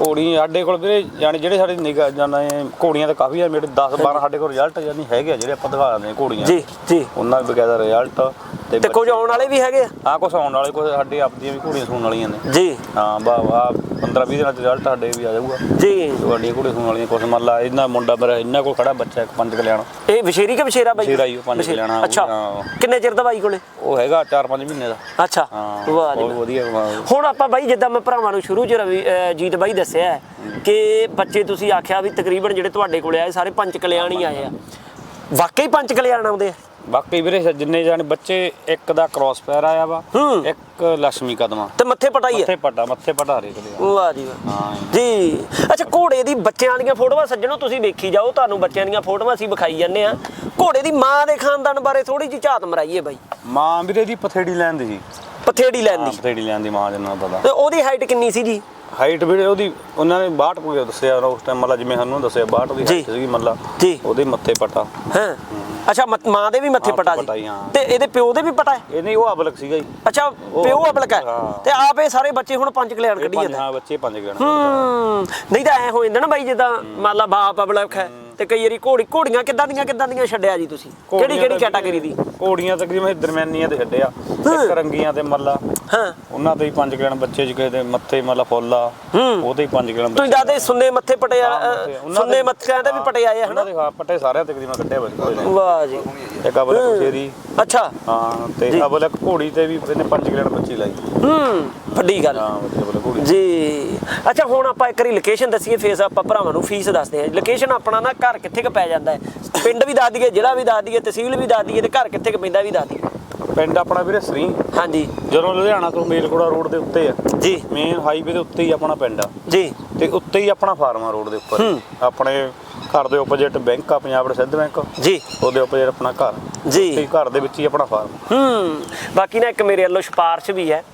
ਘੋੜੀ ਸਾਡੇ ਕੋਲ ਵੀਰੇ ਯਾਨੀ ਜਿਹੜੇ ਸਾਡੇ ਨਿਗਾਹ ਜਾਨੇ ਘੋੜੀਆਂ ਤਾਂ ਕਾਫੀ ਆ ਮੇਰੇ 10 12 ਸਾਡੇ ਕੋਲ ਰਿਜ਼ਲਟ ਯਾਨੀ ਹੈਗੇ ਆ ਜਿਹੜੇ ਆਪਾਂ ਦਿਖਾ ਦਿੰਦੇ ਆ ਘੋੜੀਆਂ। ਜੀ ਜੀ। ਉਹਨਾਂ ਦਾ ਬਕਾਇਦਾ ਰਿਜ਼ਲਟ ਤੇ ਕੁਝ ਆਉਣ ਵਾਲੇ ਵੀ ਹੈਗੇ ਆ? ਹਾਂ ਕੁਛ ਆਉਣ ਵਾਲੇ ਕੁਛ ਸਾਡੇ ਆਪਦੀਆਂ ਵੀ ਘੋੜੀਆਂ ਸੂਣ ਵਾਲੀਆਂ ਨੇ। ਜੀ। ਹਾਂ ਬਾ ਵਾ 15 20 ਦਿਨਾਂ ਚ ਰਿਜ਼ਲਟ ਸਾਡੇ ਵੀ ਆ ਜਾਊਗਾ। ਜੀ। ਤੁਹਾਡੀਆਂ ਘੋੜੀਆਂ ਸੂਣ ਵਾਲੀਆਂ ਕੁਛ ਮੰਨ ਲਾ ਇਹਨਾਂ ਮੁੰਡਾ ਮੇਰਾ ਇਹਨਾਂ ਕੋਲ ਖੜਾ ਬੱਚਾ ਇੱਕ ਪੰਜ ਕਲਿਆਣ ਇਹ ਵਿਸ਼ੇਰੀ ਕਿ ਵਿਸ਼ੇਰਾ ਬਾਈ? ਵਿਸ਼ੇਰਾ ਹੀ ਉਹ ਪੰਜ। ਕਲਿਆਣਾ, ਉਹ ਅੱਛਾ। ਹਾਂ। ਕਿੰਨੇ ਚਿਰ ਦਾ ਬਾਈ ਕੋਲੇ? ਉਹ ਹੈਗਾ 4-5 ਮਹੀਨੇ ਦਾ। ਅੱਛਾ। ਹਾਂ ਵਾਹ ਜੀ ਬਹੁਤ ਵਾਹ। ਵਧੀਆ ਵਾ। ਹੁਣ ਆਪਾਂ ਬਾਈ ਜਿੱਦਾਂ ਮੈਂ ਭਰਾਵਾਂ ਨੂੰ ਸ਼ੁਰੂ ਚ ਰਵੀ ਅਹ ਜੀਤ ਬਾਈ ਦੱਸਿਆ ਹੈ ਕਿ ਬੱਚੇ ਤੁਸੀਂ ਆਖਿਆ ਵੀ ਤਕਰੀਬਨ ਜਿਹੜੇ ਤੁਹਾਡੇ ਕੋਲੇ ਆਏ ਸਾਰੇ ਪੰਜ ਕਲਿਆਣ ਹੀ ਆਏ ਆ। ਵਾਕਈ ਪੰਜ ਕਲਿਆਣ ਆਉਂਦੇ ਆ? ਬਾਕੀ ਵੀਰੇ ਜਿੰਨੇ ਜਾਣੇ ਬੱਚੇ ਇੱਕ ਦਾ ਕ੍ਰਾਸ ਪੈਰ ਆਇਆ ਵਾ ਹੂੰ। ਇੱਕ ਲక్ష్ਮੀ ਕਦਮਾ। ਤੇ ਮੱਥੇ ਪਟਾਈ ਹੈ ਮੱਥੇ ਪੱਟਾ ਮੱਥੇ ਪਟਾ ਰੇ ਕਦੇ ਵਾਹ ਜੀ ਵਾਹ। ਹਾਂ ਜੀ। ਅੱਛਾ ਘੋੜੇ ਦੀ ਬੱਚਿਆਂ ਵਾਲੀਆਂ ਫੋਟੋਆਂ ਸੱਜਣੋ ਤੁਸੀਂ ਵੇਖੀ ਜਾਓ ਤੁਹਾਨੂੰ ਬੱਚਿਆਂ ਦੀਆਂ ਫੋਟੋਆਂ ਅਸੀਂ ਵਿਖਾਈ ਜਾਂਦੇ ਆ ਘੋੜੇ ਦੀ ਮਾਂ ਦੇ ਖਾਨਦਾਨ ਬਾਰੇ ਥੋੜੀ ਜਿਹੀ ਝਾਤ ਮਰਾਈਏ ਬਾਈ। ਮਾਂ ਵੀਰੇ ਦੀ ਪਥੇੜੀ ਲੈਣ ਦੀ ਸੀ। ਪਥੇੜੀ ਲੈਣ ਦੀ। ਪਤੇੜੀ ਲੈਣ ਦੀ ਮਾਂ ਜਨਾਂ ਪਤਾ। ਤੇ ਉਹਦੀ ਹਾਈਟ ਕਿੰਨੀ ਸੀ ਜੀ? ਹਾਈਟ ਵੀ ਉਹਦੀ ਉਹਨਾਂ ਨੇ 62 ਕੋਈ ਦੱਸਿਆ ਉਸ ਟਾਈਮ ਮਤਲਬ ਜਿਵੇਂ ਸਾਨੂੰ ਦੱਸਿਆ 62 ਦੀ। ਹਾਈਟ ਸੀਗੀ ਮਤਲਬ ਜੀ। ਉਹਦੇ ਮੱਥੇ ਪਟਾ। ਹਾਂ? ਅੱਛਾ ਮਤ- ਮਾਂ ਦੇ ਵੀ ਮੱਥੇ ਪਟਾ ਪਟਾ ਜੀ, ਸੀ ਹਾਂ। ਤੇ ਇਹਦੇ ਪਿਓ ਦੇ ਵੀ ਪਟਾ ਹੈ? ਇਹ ਨਹੀਂ ਉਹ ਅਬਲਕ ਸੀਗਾ ਜੀ। ਅੱਛਾ ਪਿਓ ਅਬਲਕ ਹੈ? ਹਾਂ। ਤੇ ਆਪ ਇਹ ਸਾਰੇ ਬੱਚੇ ਹੁਣ ਪੰਜ ਕਲਿਆਣ ਇਹ ਕੱਢੀ ਪੰਜ ਜਾਂਦੇ? ਹਾਂ ਬੱਚੇ ਪੰਜ ਗਣ ਹੂੰ। ਨਹੀਂ ਤਾਂ ਐ ਹੋ ਜਾਂਦਾ ਨਾ ਬਾਈ ਜਿੱਦਾਂ ਮੰਨ ਲਾ ਬਾਪ ਅਬਲਕ ਹੈ। ਤੇ ਕਈ ਵਾਰੀ ਘੋੜੀ ਘੋੜੀਆਂ ਕਿੱਦਾਂ ਦੀਆਂ ਕਿੱਦਾਂ ਦੀਆਂ ਛੱਡਿਆ ਜੀ ਤੁਸੀਂ? ਕਿਹੜੀ ਕਿਹੜੀ ਕੈਟਾਗਰੀ ਦੀ? ਘੋੜੀਆਂ ਤਕਰੀਬਨ ਦਰਮਿਆਨੀਆਂ ਤੇ ਛੱਡਿਆ ਇੱਕ ਰੰਗੀਆਂ ਤੇ ਮੱਲਾ। ਹਾਂ। ਉਹਨਾਂ ਦੇ ਹੀ ਪੰਜ ਗਣ ਬੱਚੇ ਚ ਕਿਸੇ ਦੇ ਮੱਥੇ ਮਤਲਬ ਫੁੱਲਾ ਉਹਦੇ ਹੀ ਪੰਜ ਗਣ ਤੁਸੀਂ ਦੱਸਦੇ ਸੁੰਨੇ ਮੱਥੇ ਪਟੇ ਸੁੰਨੇ ਮੱਥਿਆਂ ਦੇ ਵੀ ਪਟੇ ਆਏ ਆ ਉਹਨਾਂ ਹਨਾ? ਦੇ ਹਾਂ ਪੱਟੇ ਸਾਰਿਆਂ ਤਕਰੀਬਨ ਕੱਢਿਆ ਬੱਚੇ ਵਾਹ ਜੀ। ਇੱਕ ਅਬਲਕ ਸ਼ੇਰੀ ਅੱਛਾ। ਹਾਂ ਤੇ ਅਬਲਕ ਘੋੜੀ ਤੇ ਵੀ ਇਹਨੇ ਪੰਜ ਗਣ ਬੱਚੀ ਲਾਈ ਹੂੰ। ਵੱਡੀ ਗੱਲ। ਹਾਂ ਜੀ। ਅੱਛਾ ਹੁਣ ਆਪਾਂ ਇੱਕ ਵਾਰੀ ਲੋਕੇਸ਼ਨ ਦੱਸੀਏ ਫੇਸ ਆਪਾਂ ਭਰਾਵਾਂ ਨੂੰ ਫੀਸ ਦੱਸਦੇ ਹਾਂ। ਲੋਕੇਸ਼ਨ ਆਪਣਾ ਨਾ ਘਰ ਕਿੱਥੇ ਕ ਪੈ ਜਾਂਦਾ ਹੈ। ਪਿੰਡ ਵੀ ਦੱਸ ਦਈਏ ਜ਼ਿਲ੍ਹਾ ਵੀ ਦੱਸ ਦਈਏ ਤਹਿਸੀਲ ਵੀ ਦੱਸ ਦਈਏ ਤੇ ਘਰ ਕਿੱਥੇ ਕ ਪੈਂਦਾ ਵੀ ਦੱਸ ਦਈਏ। ਪਿੰਡ ਆਪਣਾ ਵੀਰੇ ਸਰੀ। ਹਾਂਜੀ। ਜਦੋਂ ਲੁਧਿਆਣਾ ਤੋਂ ਮੇਲਕੋੜਾ ਰੋਡ ਦੇ ਉੱਤੇ ਆ ਜੀ। ਮੇਨ ਹਾਈਵੇ ਦੇ ਉੱਤੇ ਹੀ ਆਪਣਾ ਪਿੰਡ ਆ। ਜੀ। ਤੇ ਉੱਤੇ ਹੀ ਆਪਣਾ ਫਾਰਮ ਰੋਡ ਦੇ ਉੱਪਰ। ਆਪਣੇ ਘਰ ਦੇ ਆਪੋਜ਼ਿਟ ਬੈਂਕ ਆ ਪੰਜਾਬ ਸਿੱਧ ਬੈਂਕ ਜੀ। ਉਹਦੇ ਆਪੋਜ਼ਿਟ ਆਪਣਾ ਘਰ। ਜੀ। ਤੇ ਘਰ ਦੇ ਵਿੱਚ ਹੀ ਆਪਣਾ ਫਾਰਮ। ਹੂੰ। ਬਾਕੀ ਨਾ ਇੱਕ ਮੇਰੇ ਵੱਲੋਂ ਸਿਫਾਰਿਸ਼ ਵੀ ਹੈ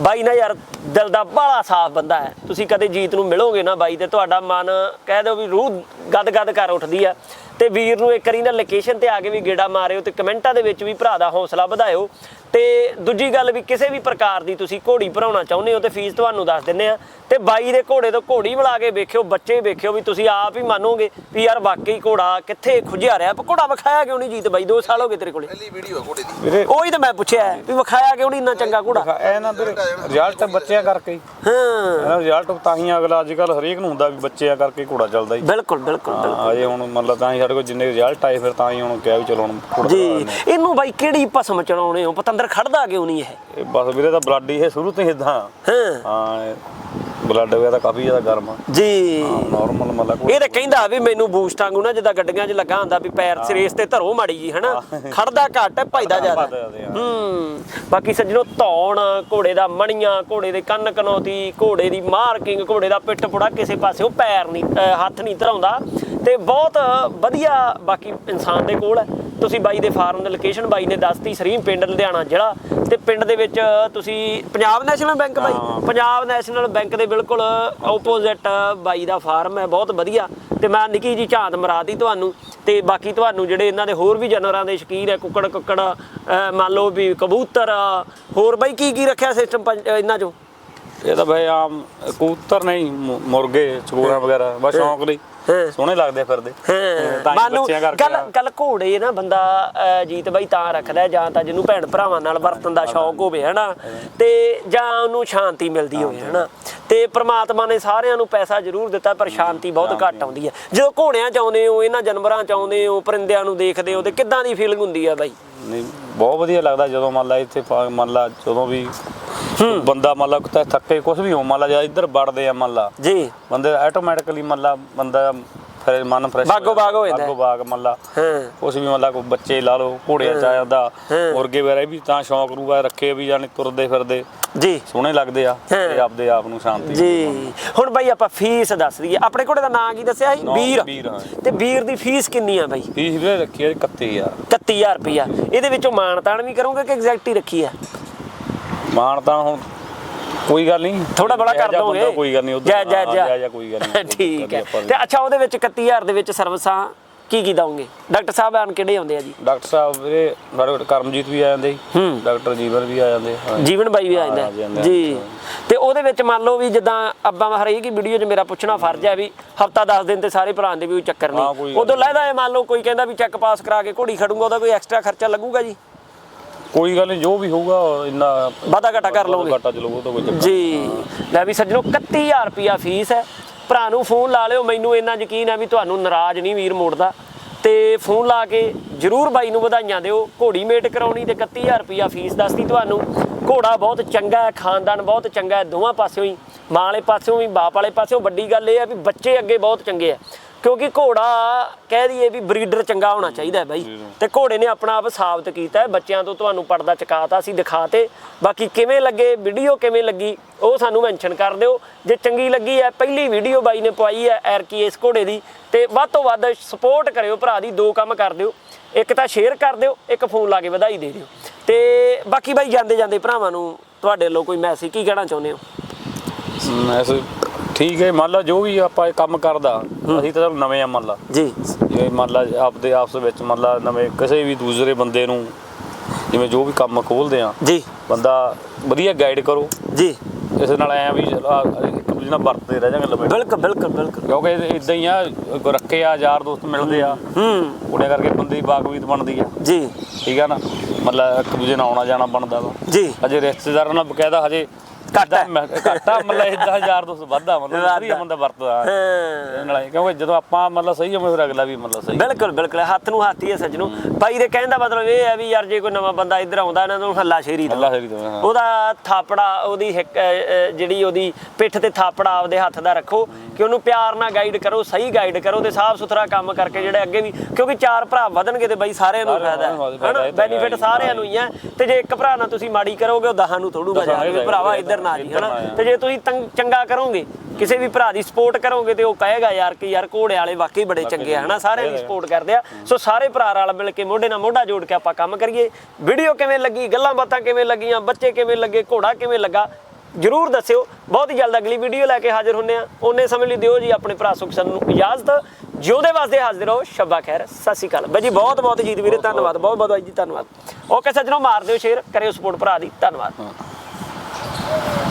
ਬਾਈ ਨਾ ਯਾਰ, ਦਿਲ ਦਾ ਬੜਾ ਸਾਫ਼ ਬੰਦਾ ਹੈ। ਤੁਸੀਂ ਕਦੇ ਜੀਤ ਨੂੰ ਮਿਲੋਗੇ ਨਾ ਬਾਈ ਤੇ ਤੁਹਾਡਾ ਮਨ ਕਹਿ ਦਿਓ ਵੀ ਰੂਹ ਗਦ-ਗਦ ਕਰ ਉੱਠਦੀ ਆ। ਤੇ ਵੀਰ ਨੂੰ ਇੱਕ ਵਾਰੀ ਨਾ ਲੋਕੇਸ਼ਨ ਤੇ ਆ ਕੇ ਵੀ ਗੇੜਾ ਮਾਰਿਓ ਤੇ ਕਮੈਂਟਾਂ ਦੇ ਵਿੱਚ ਵੀ ਭਰਾ ਦਾ ਹੌਸਲਾ ਵਧਾਇਓ। ਤੇ ਦੂਜੀ ਗੱਲ ਵੀ ਕਿਸੇ ਵੀ ਪ੍ਰਕਾਰ ਦੀ ਤੁਸੀਂ ਘੋੜੀ ਭਰਾਉਣਾ ਚਾਹੁੰਦੇ ਹੋ ਤੇ ਫੀਸ ਤੁਹਾਨੂੰ ਦੱਸ ਦਿੰਨੇ ਆ ਤੇ ਬਾਈ ਦੇ ਘੋੜੇ ਤੋਂ ਘੋੜੀ ਬੁਲਾ ਕੇ ਵੇਖਿਓ ਬੱਚੇ ਵੇਖਿਓ ਵੀ ਤੁਸੀਂ ਆਪ ਹੀ ਮੰਨੋਗੇ ਵੀ ਯਾਰ ਵਾਕਈ ਘੋੜਾ ਕਿੱਥੇ ਖੁੱਜਿਆ ਰਿਹਾ। ਪਰ ਘੋੜਾ ਵਿਖਾਇਆ ਕਿਉਂ ਨਹੀਂ ਜੀਤ ਬਾਈ? 2 ਸਾਲ ਹੋ ਗਏ ਤੇਰੇ ਕੋਲੇ। ਪਹਿਲੀ ਵੀਡੀਓ ਹੈ ਘੋੜੇ ਦੀ। ਵੀਰੇ ਉਹੀ ਤਾਂ ਮੈਂ ਪੁੱਛਿਆ ਵੀ ਵਿਖਾਇਆ ਕਿਉਂ ਨਹੀਂ ਇੰਨਾ ਚੰਗਾ ਘੋੜਾ? ਐ ਨਾ ਵੀਰੇ ਰਿਜ਼ਲਟ ਬੱਚਿਆਂ ਕਰਕੇ ਹੀ। ਰਿਜ਼ਲਟ ਤਾਂ ਹੀ ਅਗਲਾ ਅੱਜ ਕੱਲ ਹਰੇਕ ਨੂੰ ਹੁੰਦਾ ਵੀ ਬੱਚਿਆਂ ਕਰਕੇ ਘੋੜਾ ਚੱਲਦਾ ਹੀ। ਬਿਲਕੁਲ ਬਿਲਕੁਲ ਬਿਲਕੁਲ। ਹਾਂ ਅਜੇ ਹੁਣ ਮਤਲਬ ਤਾਂ ਹੀ ਸਾਡੇ ਕੋਲ ਜਿੰਨੇ ਰਿਜ਼ਲਟ ਆਏ ਫਿਰ ਤਾਂ ਹੀ ਹੁਣ ਕਿਹਾ ਵੀ ਚਲੋ ਹੁਣ ਜੀ। ਇਹਨੂੰ ਬਾਈ ਕਿਹੜੀ ਭਸਮ ਚੜਾਉਣੇ ਹੋ? ਪਤੰਦਰ ਖੜਦਾ ਕਿਉਂ ਨਹੀਂ ਇਹ? ਬਸ ਵੀਰੇ ਤਾਂ ਬਲੱਡ ਹੀ ਇਹ ਸ਼ੁਰੂ ਤੋਂ ਹੀ ਇਦਾਂ ਹਾਂ। ਹਾਂ ਬਲੱਡ ਵਗੈਰਾ ਕਾਫੀ ਜ਼ਿਆਦਾ ਗਰਮ ਆ। ਜੀ। ਨਾਰਮਲ ਮਤਲਬ ਇਹ ਤਾਂ ਕਹਿੰਦਾ ਵੀ ਮੈਨੂੰ ਬੂਸਟ ਵਾਂਗੂ ਨਾ ਜਿੱਦਾਂ ਗੱਡੀਆਂ 'ਚ ਲੱਗਾ ਹੁੰਦਾ ਵੀ ਪੈਰ ਸਰੇਸ ਤੇ ਧਰੋ ਮਾੜੀ ਜੀ ਹਨਾ? ਖੜਦਾ ਘੱਟ ਹੈ ਭਜਦਾ ਜ਼ਿਆਦਾ ਹਾਂ। ਬਾਕੀ ਸੱਜਣੋ ਧੌਣ ਘੋੜੇ ਦਾ ਮਣੀਆਂ ਘੋੜੇ ਦੇ ਕੰਨ ਕਨੌਤੀ ਘੋੜੇ ਦੀ ਮਾਰਕਿੰਗ ਘੋੜੇ ਦਾ ਪਿੱਠ ਪੁੜਾ ਕਿਸੇ ਪਾਸੇ ਉਹ ਪੈਰ ਨਹੀਂ ਹੱਥ ਨਹੀਂ ਧਰਾਉਂਦਾ। ਤੇ ਬਹੁਤ ਵਧੀਆ ਬਾਕੀ ਇਨਸਾਨ ਦੇ ਕੋਲ ਹੈ। ਤੁਸੀਂ ਬਾਈ ਦੇ ਫਾਰਮ ਦੀ ਲੋਕੇਸ਼ਨ ਬਾਈ ਨੇ ਦੱਸਤੀ ਸਰੀਮ ਪਿੰਡ ਲੁਧਿਆਣਾ ਜ਼ਿਲ੍ਹਾ। ਤੇ ਪਿੰਡ ਦੇ ਵਿੱਚ ਤੁਸੀਂ ਪੰਜਾਬ ਨੈਸ਼ਨਲ ਬੈਂਕ ਬਾਈ। ਪੰਜਾਬ ਨੈਸ਼ਨਲ ਬੈਂਕ ਦੇ ਬਿਲਕੁਲ ਆਪੋਜ਼ਿਟ ਬਾਈ ਦਾ ਫਾਰਮ ਹੈ ਬਹੁਤ ਵਧੀਆ। ਤੇ ਮੈਂ ਨਿੱਕੀ ਜੀ ਝਾਤ ਮਰਾਤੀ ਤੁਹਾਨੂੰ। ਤੇ ਬਾਕੀ ਤੁਹਾਨੂੰ ਜਿਹੜੇ ਇਹਨਾਂ ਦੇ ਹੋਰ ਵੀ ਜਾਨਵਰਾਂ ਦੇ ਸ਼ਕੀਨ ਹੈ ਕੁੱਕੜ ਕੁੱਕੜ ਮੰਨ ਲਓ ਵੀ ਕਬੂਤਰ ਹੋਰ ਬਾਈ ਕੀ ਕੀ ਰੱਖਿਆ ਸਿਸਟਮ ਇਹਨਾਂ ਚੋਂ? ਇਹ ਤਾਂ ਭਾਈ ਆਮ ਕਬੂਤਰ ਨਹੀਂ ਮੁਰਗੇ ਚਕੋਰਾ ਵਗੈਰਾ ਬਸ ਸ਼ੌਂਕ ਲਈ। ਸੋਹਣੇ ਲੱਗਦੇ ਫਿਰਦੇ। ਹਾਂ। ਤਾਂ ਹੀ ਮੰਨ ਲਓ ਬੱਚਿਆਂ ਕਰਕੇ ਗੱਲ ਗੱਲ ਘੋੜੇ ਨਾ ਬੰਦਾ ਅਹ, ਜੀਤ ਬਾਈ ਤਾਂ ਰੱਖਦਾ ਹੈ, ਜਾਂ ਤਾਂ ਜਿਹਨੂੰ ਭੈਣ ਭਰਾਵਾਂ ਨਾਲ ਵਰਤਨ ਦਾ ਸ਼ੌਕ ਹੋਵੇ ਹਨਾ? ਤੇ ਜਾਂ ਉਹਨੂੰ ਸ਼ਾਂਤੀ ਮਿਲਦੀ ਹੋਵੇ ਹਨਾ? ਤੇ ਪ੍ਰਮਾਤਮਾ ਨੇ ਸਾਰਿਆਂ ਨੂੰ ਪੈਸਾ ਜ਼ਰੂਰ ਦਿੱਤਾ ਪਰ ਸ਼ਾਂਤੀ ਬਹੁਤ ਘੱਟ ਆਉਂਦੀ ਹੈ ਜਦੋਂ ਘੋੜਿਆਂ ਚ ਆਉਂਦੇ ਹੋ ਇਹਨਾਂ ਜਾਨਵਰਾਂ ਚ ਆਉਂਦੇ ਹੋ ਪਰਿੰਦਿਆਂ ਨੂੰ ਦੇਖਦੇ ਹੋ ਤੇ ਕਿੱਦਾਂ ਦੀ ਫੀਲਿੰਗ ਹੁੰਦੀ ਆ ਬਾਈ? ਨਹੀਂ ਬਹੁਤ ਵਧੀਆ ਲੱਗਦਾ ਜਦੋਂ ਮੰਨ ਲਾ ਇੱਥੇ ਪਾ- ਮੰਨ ਲਾ ਜਦੋਂ ਵੀ ਬੰਦਾ ਮੰਨ ਲਾ ਕਿਤੇ ਥੱਕੇ ਕੁਝ ਵੀ ਹੋ ਮੰਨ ਲਾ ਜਾਂ ਇੱਧਰ ਵੜਦੇ ਆ ਮੰਨ ਲਾ। ਜੀ। ਬੰਦੇ ਆਟੋਮੈਟਿਕਲੀ ਮੰਨ ਲਾ ਬੰਦਾ ਫਿਰ ਮਨ ਫਰੈਸ਼ ਬਾਗੋ ਬਾਗ ਹੋ ਜਾਂਦਾ। ਬਾਗੋ ਬਾਗ ਮੰਨ ਲਾ। ਹਾਂ। ਕੁਛ ਵੀ ਮੰਨ ਲਾ ਕੋਈ ਬੱਚੇ ਲਾ ਲਓ ਘੋੜਿਆਂ ਚ ਆ ਜਾਂਦਾ। ਮੁਰਗੇ ਵਗੈਰਾ ਵੀ ਤਾਂ ਸ਼ੌਂਕ ਰੂਆ ਰੱਖੇ ਵੀ ਜਾਨੀ ਤੁਰਦੇ ਫਿਰਦੇ। ਜੀ। ਸੋਹਣੇ ਲੱਗਦੇ ਆ। ਤੇ ਆਪਦੇ ਆਪ ਨੂੰ ਸ਼ਾਂਤੀ ਜੀ। ਹੁਣ ਬਾਈ ਆਪਾਂ ਫੀਸ ਦੱਸ ਦਈਏ। ਆਪਣੇ ਘੋੜੇ ਦਾ ਨਾਂ ਕੀ ਦੱਸਿਆ ਸੀ? ਨਾਂ ਵੀਰ। ਵੀਰ। ਤੇ ਵੀਰ ਦੀ ਫੀਸ ਕਿੰਨੀ ਆ ਬਾਈ? ਫੀਸ ਵੀ ਰੱਖੀ ਆ 31000 31000 ਰੁਪਇਆ ਇਹਦੇ ਵਿੱਚੋਂ ਮਾਣ ਤਾਣ ਵੀ ਕਰੋਗੇ ਕਿ ਐਗਜ਼ੈਕਟ ਹੀ ਰੱਖੀ ਆ? ਮਾਨ ਤਾਂ ਹੁਣ ਕੋਈ ਗੱਲ ਨਹੀਂ। ਥੋੜਾ ਬੜਾ ਕਰ ਦੋਗੇ। ਕੋਈ ਗੱਲ ਨਹੀਂ ਉੱਧਰ ਜੈ ਜੈ। ਜੈ ਕੋਈ ਗੱਲ ਨਹੀਂ ਠੀਕ ਹੈ। ਤੇ ਅੱਛਾ ਉਹਦੇ ਵਿੱਚ 31000 ਦੇ ਵਿੱਚ ਸਰਵਿਸਾਂ ਕੀ ਕੀ ਦਵੋਗੇ ਡਾਕਟਰ ਸਾਹਿਬ ਆਣ ਕਿਹੜੇ ਆਉਂਦੇ ਆ ਜੀ? ਡਾਕਟਰ ਸਾਹਿਬ ਵੀਰੇ ਸਾਡੇ ਕੋਲ ਕਰਮਜੀਤ ਵੀ ਆ ਜਾਂਦੇ। ਹੂੰ। ਡਾਕਟਰ ਜੀਵਨ ਵੀ ਆ ਜਾਂਦੇ ਹਾਂ। ਜੀਵਨ ਬਾਈ ਵੀ ਆ ਜਾਂਦਾ। ਆ। ਜੀ। ਤੇ ਉਹਦੇ ਵਿੱਚ ਮੰਨ ਲਓ ਵੀ ਜਿੱਦਾਂ ਅੱਬਾ ਹਰੇਕ ਹੀ ਵੀਡੀਓ 'ਚ ਮੇਰਾ ਪੁੱਛਣਾ ਫਰਜ਼ ਹੈ ਵੀ ਹਫਤਾ 10 ਦਿਨ ਤੇ ਸਾਰੇ ਭਰਾ ਦੇ ਵੀ ਚੱਕਰ ਨਹੀਂ। ਉਦੋਂ ਲੈਦਾ ਹੈ ਮੰਨ ਲਓ ਕੋਈ ਕਹਿੰਦਾ ਵੀ ਚੈੱਕ ਪਾਸ ਕਰਾ ਕੇ ਘੋੜੀ ਖੜੂਗਾ ਉਹਦਾ ਕੋਈ ਐਕਸਟਰਾ ਖਰਚਾ ਲੱਗੂਗਾ ਜੀ? ਕੋਈ ਗੱਲ ਨਹੀਂ ਜੋ ਵੀ ਹੋਊਗਾ ਇੰਨਾ ਵਾਧਾ ਘਾਟਾ ਕਰ ਲਓਗੇ। ਘਾਟਾ ਚਲੋ ਉਹ ਤਾਂ ਕੋਈ ਚੱਕਰ ਜੀ। ਲੈ ਵੀ ਸੱਜਣੋ 31000 ਰੁਪਿਆ ਫੀਸ ਹੈ। ਭਰਾ ਨੂੰ ਫੋਨ ਲਾ ਲਿਓ ਮੈਨੂੰ ਇੰਨਾ ਯਕੀਨ ਹੈ ਵੀ ਤੁਹਾਨੂੰ ਨਾਰਾਜ਼ ਨਹੀਂ ਵੀਰ ਮੋੜਦਾ। ਤੇ ਫੋਨ ਲਾ ਕੇ ਜਰੂਰ ਬਾਈ ਨੂੰ ਵਧਾਈਆਂ ਦਿਓ। ਘੋੜੀ ਮੇਟ ਕਰਾਉਣੀ ਤੇ 31000 ਰੁਪਿਆ ਫੀਸ ਦੱਸਦੀ ਤੁਹਾਨੂੰ। ਘੋੜਾ ਬਹੁਤ ਚੰਗਾ ਹੈ ਖਾਨਦਾਨ ਬਹੁਤ ਚੰਗਾ ਹੈ ਦੋਵਾਂ ਪਾਸਿਓਂ ਹੀ। ਮਾਂ ਵਾਲੇ ਪਾਸਿਓਂ ਵੀ ਬਾਪ ਵਾਲੇ ਪਾਸਿਓਂ। ਵੱਡੀ ਗੱਲ ਇਹ ਹੈ ਵੀ ਬੱਚੇ ਅੱਗੇ ਬਹੁਤ ਚੰਗੇ ਆ ਕਿਉਂਕਿ ਘੋੜਾ ਕਹਿ ਦਈਏ ਵੀ ਬਰੀਡਰ ਚੰਗਾ ਹੋਣਾ ਚਾਹੀਦਾ ਹੈ ਬਾਈ। ਤੇ ਘੋੜੇ ਨੇ ਆਪਣਾ ਆਪ ਸਾਬਤ ਕੀਤਾ ਹੈ ਬੱਚਿਆਂ ਤੋਂ ਤੁਹਾਨੂੰ ਪਰਦਾ ਚਕਾਤਾ ਅਸੀਂ ਦਿਖਾਤੇ। ਬਾਕੀ ਕਿਵੇਂ ਲੱਗੇ ਵੀਡੀਓ ਕਿਵੇਂ ਲੱਗੀ ਉਹ ਸਾਨੂੰ ਮੈਂਸ਼ਨ ਕਰ ਦਿਓ। ਜੇ ਚੰਗੀ ਲੱਗੀ ਹੈ ਪਹਿਲੀ ਵੀਡੀਓ ਬਾਈ ਨੇ ਪਵਾਈ ਹੈ ਐਰ ਕੀ ਇਸ ਘੋੜੇ ਦੀ। ਤੇ ਵੱਧ ਤੋਂ ਵੱਧ ਸਪੋਰਟ ਕਰਿਓ ਭਰਾ ਦੀ ਦੋ ਕੰਮ ਕਰ ਦਿਓ। ਇੱਕ ਤਾਂ ਸ਼ੇਅਰ ਕਰ ਦਿਓ ਇੱਕ ਫੋਨ ਲਾ ਕੇ ਵਧਾਈ ਦੇ ਦਿਓ। ਤੇ ਬਾਕੀ ਬਾਈ ਜਾਂਦੇ ਜਾਂਦੇ ਭਰਾਵਾਂ ਨੂੰ ਤੁਹਾਡੇ ਵੱਲੋਂ ਕੋਈ ਮੈਸੇਜ ਕੀ ਕਹਿਣਾ ਚਾਹੁੰਦੇ ਹੋ? ਐਸੇ ਠੀਕ ਹੈ ਮੰਨ ਲਾ ਜੋ ਵੀ ਆਪਾਂ ਇਹ ਕੰਮ ਕਰਦਾ ਅਸੀਂ ਤਾਂ ਚਲੋ ਨਵੇਂ ਆ ਮੰਨ ਲਾ। ਜੀ। ਜਿਵੇਂ ਮੰਨ ਲਾ ਆਪਦੇ ਆਪਸ ਵਿੱਚ ਮੰਨ ਲਾ ਨਵੇਂ ਕਿਸੇ ਵੀ ਦੂਸਰੇ ਬੰਦੇ ਨੂੰ ਜਿਵੇਂ ਜੋ ਵੀ ਕੰਮ ਖੋਲਦੇ ਆ ਜੀ। ਬੰਦਾ ਵਧੀਆ ਗਾਈਡ ਕਰੋ। ਜੀ। ਇਸ ਨਾਲ ਐ ਵੀ ਇੱਕ ਦੂਜੇ ਨਾਲ ਵਰਤਦੇ ਰਹਿ ਜਾਂਗੇ ਲੰਮੇ ਬਿਲਕੁਲ ਬਿਲਕੁਲ ਬਿਲਕੁਲ। ਕਿਉਂਕਿ ਇਦਾਂ ਹੀ ਆ ਰੱਖੇ ਆ ਯਾਰ ਦੋਸਤ ਮਿਲਦੇ ਆ। ਹੂੰ। ਉਹਦੇ ਕਰਕੇ ਬੰਦੇ ਦੀ ਬਾਗਵੀਤ ਬਣਦੀ ਆ। ਜੀ। ਠੀਕ ਆ ਨਾ? ਮਤਲਬ ਇੱਕ ਦੂਜੇ ਨਾਲ ਆਉਣਾ ਜਾਣਾ ਬਣਦਾ ਵਾ। ਜੀ। ਅਜੇ ਰਿਸ਼ਤੇਦਾਰਾਂ ਨਾਲ ਬਕਾਇਦਾ ਹਜੇ ਘੱਟ ਹੈ। ਘੱਟ ਮਤਲਬ ਇਦਾਂ ਯਾਰ ਦੋਸਤ ਵੱਧਾ ਮਤਲਬ। ਵਧੀਆ ਬੰਦਾ ਵਰਤਦਾ। ਹਾਂ। ਇਹ ਨਾਲ ਕਿਉਂਕਿ ਜਦੋਂ ਆਪਾਂ ਮਤਲਬ ਸਹੀ ਹੋਵੇ ਫਿਰ ਅਗਲਾ ਵੀ ਮਤਲਬ ਸਹੀ ਬਿਲਕੁਲ ਬਿਲਕੁਲ। ਹੱਥ ਨੂੰ ਹੱਥ ਹੀ ਹੈ ਸੱਜਣੋ। ਭਾਈ ਦੇ ਕਹਿਣ ਦਾ ਮਤਲਬ ਇਹ ਹੈ ਵੀ ਯਾਰ ਜੇ ਕੋਈ ਨਵਾਂ ਬੰਦਾ ਇੱਧਰ ਆਉਂਦਾ ਇਹਨਾਂ ਨੂੰ ਹੱਲਾ ਸ਼ੇਰੀ ਦੋ ਉਹਦਾ ਥਾਪੜਾ ਉਹਦੀ ਜਿਹੜੀ ਉਹਦੀ ਪਿੱਠ ਤੇ ਥਾਪੜਾ ਆਪਦੇ ਹੱਥ ਦਾ ਰੱਖੋ ਕਿ ਉਹਨੂੰ ਪਿਆਰ ਨਾਲ ਗਾਈਡ ਕਰੋ ਸਹੀ ਗਾਈਡ ਕਰੋ ਤੇ ਸਾਫ਼ ਸੁਥਰਾ ਕੰਮ ਕਰਕੇ ਜਿਹੜੇ ਅੱਗੇ ਵੀ ਕਿਉਂਕਿ ਚਾਰ ਭਰਾ ਵਧਣਗੇ ਤੇ ਬਾਈ ਸਾਰਿਆਂ ਨੂੰ ਫਾਇਦਾ ਹੈ। ਬੈਨੀਫਿਟ। ਸਾਰਿਆਂ ਨੂੰ ਹੀ ਹੈ। ਤੇ ਜੇ ਇੱਕ ਭਰਾ ਨਾਲ ਤੁਸੀਂ ਮਾੜੀ ਕਰੋਗੇ ਉਹ ਦਹਾਂ ਨੂੰ ਥੋੜੂ ਦਸਾਂ ਬਜਾ ਨੂੰ ਕੇ ਭਰਾਵਾ ਇੱਧਰ ਨਾ ਜੀ ਹਨਾ? ਤੇ ਜੇ ਤੁਸੀਂ ਚੰਗਾ ਕਰੋਗੇ ਕਿਸੇ ਵੀ ਭਰਾ ਦੀ ਸਪੋਰਟ ਕਰੋਗੇ ਤੇ ਉਹ ਕਹੇਗਾ ਯਾਰ ਕਿ ਯਾਰ ਘੋੜੇ ਵਾਲੇ ਵਾਕਈ ਬੜੇ ਚੰਗੇ ਆ ਹਨਾ? ਸਾਰਿਆਂ ਦੀ ਸਪੋਰਟ ਕਰਦੇ ਆ। ਸੋ ਸਾਰੇ ਭਰਾ ਰਲ ਮਿਲ ਕੇ ਮੋਢੇ ਨਾਲ ਮੋਢਾ ਜੋੜ ਕੇ ਆਪਾਂ ਕੰਮ ਕਰੀਏ। ਵੀਡੀਓ ਕਿਵੇਂ ਲੱਗੀ ਗੱਲਾਂ ਬਾਤਾਂ ਕਿਵੇਂ ਲੱਗੀਆਂ ਬੱਚੇ ਕਿਵੇਂ ਲੱਗੇ ਘੋੜਾ ਕਿਵੇਂ ਲੱਗਾ ਜਰੂਰ ਦੱਸਿਓ। ਬਹੁਤ ਹੀ ਜਲਦ ਅਗਲੀ ਵੀਡੀਓ ਲੈ ਕੇ ਹਾਜ਼ਰ ਹੁੰਨੇ ਆ। ਉਹਨੇ ਸਮੇਂ ਲਈ ਦਿਓ ਜੀ ਆਪਣੇ ਭਰਾ ਸੁਖਸਨ ਨੂੰ ਇਜਾਜ਼ਤ। ਜਿਉਂਦੇ ਵਾਸਤੇ ਹਾਜ਼ਰ ਰਹੋ। ਸ਼ੱਬਾ ਖੈਰ। ਸਤਿ ਸ਼੍ਰੀ ਅਕਾਲ। ਬਾਈ ਜੀ ਬਹੁਤ ਬਹੁਤ ਜੀਤ ਵੀਰੇ ਧੰਨਵਾਦ। ਬਹੁਤ ਬਹੁਤ ਜੀ ਧੰਨਵਾਦ। ਓਕੇ ਸੱਜਣੋ ਮਾਰ ਦਿਓ ਸ਼ੇਅਰ। ਕਰਿਓ ਸਪੋਰਟ ਭਰਾ ਦੀ। ਧੰਨਵਾਦ। Thank you.